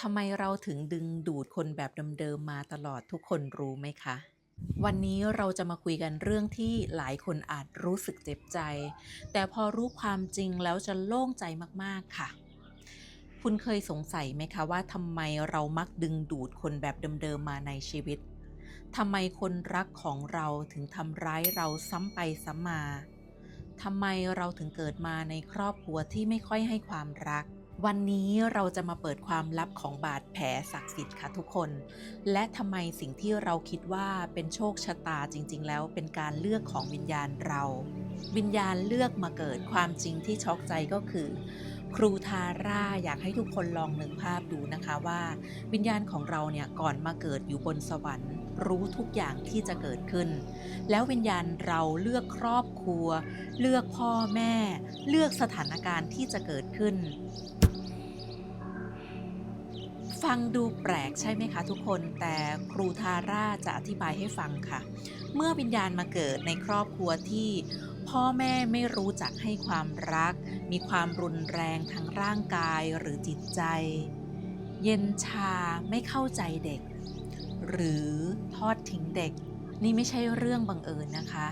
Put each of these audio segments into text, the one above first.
ทำไมเราถึงดึงดูดคนแบบเดิมๆมาตลอดทุกคนรู้ไหมคะ วันนี้เราจะมาคุยกันเรื่องที่หลายคนอาจรู้สึกเจ็บใจ แต่พอรู้ความจริงแล้วจะโล่งใจมากๆค่ะ คุณเคยสงสัยไหมคะว่าทำไมเรามักดึงดูดคนแบบเดิมๆมาในชีวิตทำไมคนรักของเราถึงทำร้ายเราซ้ำไปซ้ำมาทำไมเราถึงเกิดมาในครอบครัวที่ไม่ค่อยให้ความรัก วันนี้เราจะมาเปิดความลับของบาดแผลศักดิ์สิทธิ์ค่ะทุกคน และทำไมสิ่งที่เราคิดว่าเป็นโชคชะตาจริง ๆ แล้วเป็นการเลือกของวิญญาณเรา วิญญาณเลือกมาเกิดความจริงที่ช็อกใจก็คือ ครูทาร่าอยากให้ทุกคนลองนึกภาพดูนะคะว่า วิญญาณของเราเนี่ยก่อนมาเกิดอยู่บนสวรรค์ รู้ทุกอย่างที่จะเกิดขึ้น แล้ววิญญาณเราเลือกครอบครัว เลือกพ่อแม่ เลือกสถานการณ์ที่จะเกิดขึ้น ฟังดูแปลกใช่ไหมคะทุกคนแต่ครูทาร่าจะอธิบายให้ฟังค่ะ เมื่อวิญญาณมาเกิดในครอบครัวที่พ่อแม่ไม่รู้จักให้ความรัก มีความรุนแรงทั้งร่างกายหรือจิตใจ เย็นชาไม่เข้าใจเด็ก หรือทอดทิ้งเด็ก นี่ไม่ใช่เรื่องบังเอิญนะคะ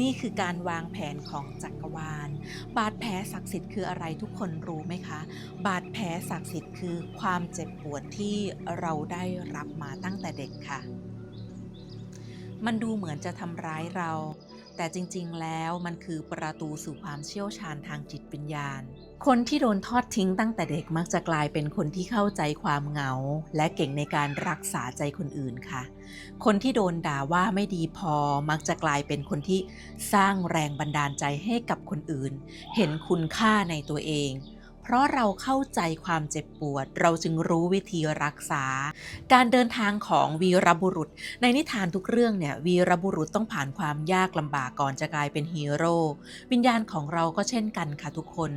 นี่คือการวางแผนของจักรวาล บาดแผลศักดิ์สิทธิ์คืออะไรทุกคนรู้ไหมคะ บาดแผลศักดิ์สิทธิ์คือความเจ็บปวดที่เราได้รับมาตั้งแต่เด็กค่ะ มันดูเหมือนจะทำร้ายเรา แต่จริงๆแล้วมันคือประตูสู่ความเชี่ยวชาญทางจิตวิญญาณ คนที่โดนทอดทิ้งตั้งแต่เด็กมักจะกลายเป็นคนที่เข้าใจความเหงา และเก่งในการรักษาใจคนอื่นค่ะ คนที่โดนด่าว่าไม่ดีพอมักจะกลายเป็นคนที่สร้างแรงบันดาลใจให้กับคนอื่น เห็นคุณค่าในตัวเอง เพราะเราเข้าใจความเจ็บปวด เราจึงรู้วิธีรักษา การเดินทางของวีรบุรุษ ในนิทานทุกเรื่องเนี่ยวีรบุรุษต้องผ่านความยากลำบากก่อนจะกลายเป็นฮีโร่วิญญาณของเราก็เช่นกันค่ะทุกคน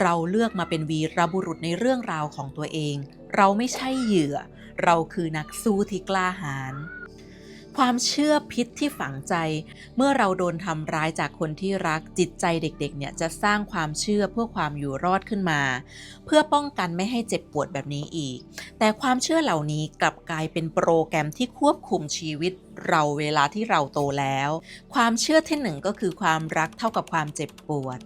เราเลือกมาเป็นวีรบุรุษในเรื่องราวของตัวเอง เราไม่ใช่เหยื่อ เราคือนักสู้ที่กล้าหาญ ความเชื่อพิษที่ฝังใจ เมื่อเราโดนทำร้ายจากคนที่รักจิตใจเด็กๆ เนี่ยจะสร้างความเชื่อเพื่อความอยู่รอดขึ้นมา เพื่อป้องกันไม่ให้เจ็บปวดแบบนี้อีก แต่ความเชื่อเหล่านี้กลับกลายเป็นโปรแกรมที่ควบคุมชีวิตเราเวลาที่เราโตแล้ว ความเชื่อที่หนึ่งก็คือความรักเท่ากับความเจ็บปวด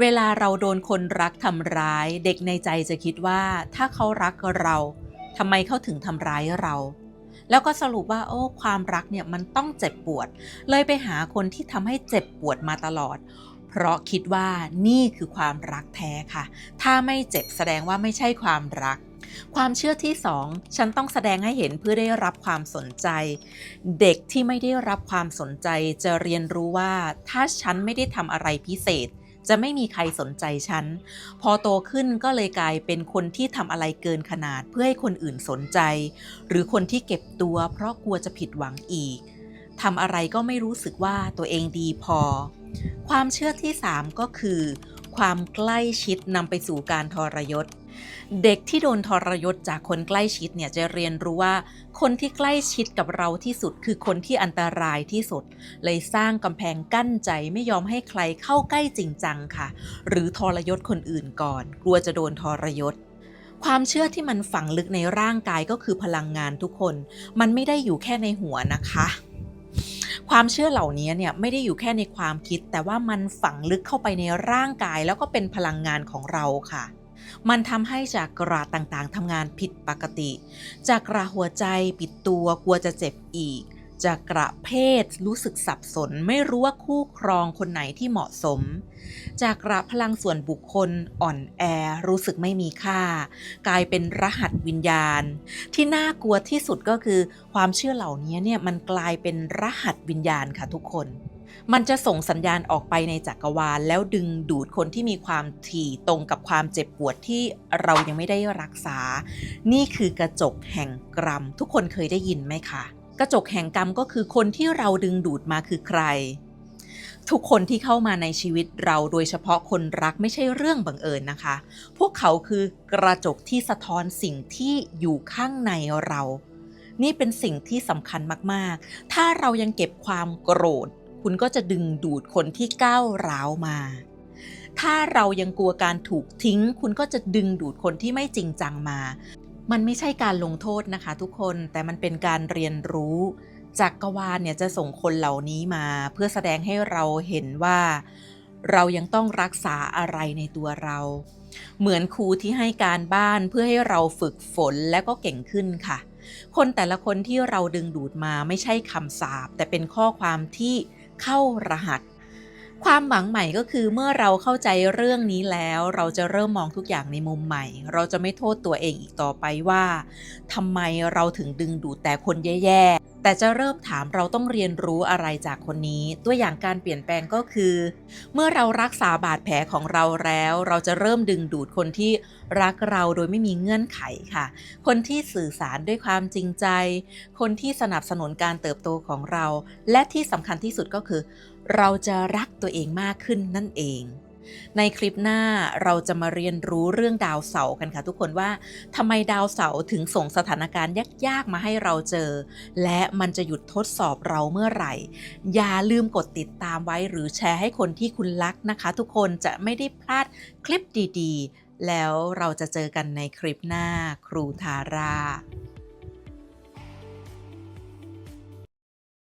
เวลาเราโดนคนรักทำร้าย เด็กในใจจะคิดว่า ถ้าเขารักเราทำไมเขาถึงทำร้ายเรา แล้วก็สรุปว่าโอ้ความรักเนี่ยมันต้องเจ็บปวด เลยไปหาคนที่ทำให้เจ็บปวดมาตลอด เพราะคิดว่านี่คือความรักแท้ค่ะ ถ้าไม่เจ็บแสดงว่าไม่ใช่ความรัก ความเชื่อที่สองฉันต้องแสดงให้เห็นเพื่อได้รับความสนใจ เด็กที่ไม่ได้รับความสนใจจะเรียนรู้ว่า ถ้าฉันไม่ได้ทำอะไรพิเศษ จะไม่มีใครสนใจฉัน พอโตขึ้นก็เลยกลายเป็นคนที่ทำอะไรเกินขนาดเพื่อให้คนอื่นสนใจ หรือคนที่เก็บตัวเพราะกลัวจะผิดหวังอีกทำอะไรก็ไม่รู้สึกว่าตัวเองดีพอ ความเชื่อที่ 3 ก็คือ ความใกล้ชิดนำไปสู่การทรยศ เด็กที่โดนทรยศจากคนใกล้ชิดเนี่ยจะเรียนรู้ว่า คนที่ใกล้ชิดกับเราที่สุดคือคนที่อันตรายที่สุด เลยสร้างกำแพงกั้นใจไม่ยอมให้ใครเข้าใกล้จริงจังค่ะ หรือทรยศคนอื่นก่อน กลัวจะโดนทรยศความเชื่อที่มันฝังลึกในร่างกายก็คือพลังงานทุกคน มันไม่ได้อยู่แค่ในหัวนะคะ ความเชื่อเหล่านี้เนี่ยไม่ได้อยู่แค่ในความคิด แต่ว่ามันฝังลึกเข้าไปในร่างกาย แล้วก็เป็นพลังงานของเราค่ะ มันทำให้จักระต่างๆทำงานผิดปกติจักกระหัวใจปิดตัวกลัวจะเจ็บอีก จากกระเพศรู้สึกสับสนไม่รู้ว่าคู่ครองคนไหนที่เหมาะสม จากกระพลังส่วนบุคคลอ่อนแอรู้สึกไม่มีค่า กลายเป็นรหัสวิญญาณ ที่น่ากลัวที่สุดก็คือ ความเชื่อเหล่านี้เนี่ยมันกลายเป็นรหัสวิญญาณค่ะทุกคน มันจะส่งสัญญาณออกไปในจักรวาล แล้วดึงดูดคนที่มีความถี่ตรงกับความเจ็บปวดที่เรายังไม่ได้รักษา นี่คือกระจกแห่งกรรม ทุกคนเคยได้ยินไหมคะ กระจกแห่งกรรมก็คือคนที่เราดึงดูดมาคือใคร ทุกคนที่เข้ามาในชีวิตเราโดยเฉพาะคนรักไม่ใช่เรื่องบังเอิญนะคะ พวกเขาคือกระจกที่สะท้อนสิ่งที่อยู่ข้างในเรา นี่เป็นสิ่งที่สำคัญมากๆ ถ้าเรายังเก็บความโกรธ คุณก็จะดึงดูดคนที่ก้าวร้าวมาถ้าเรายังกลัวการถูกทิ้ง คุณก็จะดึงดูดคนที่ไม่จริงจังมา มันไม่ใช่การลงโทษนะคะทุกคนแต่มันเป็นการเรียนรู้จักกรวาลเนี่ยจะส่งคนเหล่านี้มา เพื่อแสดงให้เราเห็นว่า เรายังต้องรักษาอะไรในตัวเรา เหมือนครูที่ให้การบ้านเพื่อให้เราฝึกฝนและก็เก่งขึ้นค่ะ คนแต่ละคนที่เราดึงดูดมาไม่ใช่คำสาปแต่เป็นข้อความที่เข้ารหัส ความหวังใหม่ก็คือเมื่อเราเข้าใจเรื่องนี้แล้ว เราจะเริ่มมองทุกอย่างในมุมใหม่ เราจะไม่โทษตัวเองอีกต่อไปว่าทำไมเราถึงดึงดูดแต่คนแย่ๆ แต่จะเริ่มถามเราต้องเรียนรู้อะไรจากคนนี้ ตัวอย่างการเปลี่ยนแปลงก็คือ เมื่อเรารักษาบาดแผลของเราแล้ว เราจะเริ่มดึงดูดคนที่รักเราโดยไม่มีเงื่อนไขค่ะ คนที่สื่อสารด้วยความจริงใจ คนที่สนับสนุนการเติบโตของเรา และที่สำคัญที่สุดก็คือ เราจะรักตัวเองมากขึ้นนั่นเอง ในคลิปหน้าเราจะมาเรียนรู้เรื่องดาวเสาร์กันค่ะทุกคนว่าทำไมดาวเสาร์ถึงส่งสถานการณ์ยากๆมาให้เราเจอ และมันจะหยุดทดสอบเราเมื่อไหร่ อย่าลืมกดติดตามไว้หรือแชร์ให้คนที่คุณรักนะคะ ทุกคนจะไม่ได้พลาดคลิปดีๆ แล้วเราจะเจอกันในคลิปหน้าครูทารา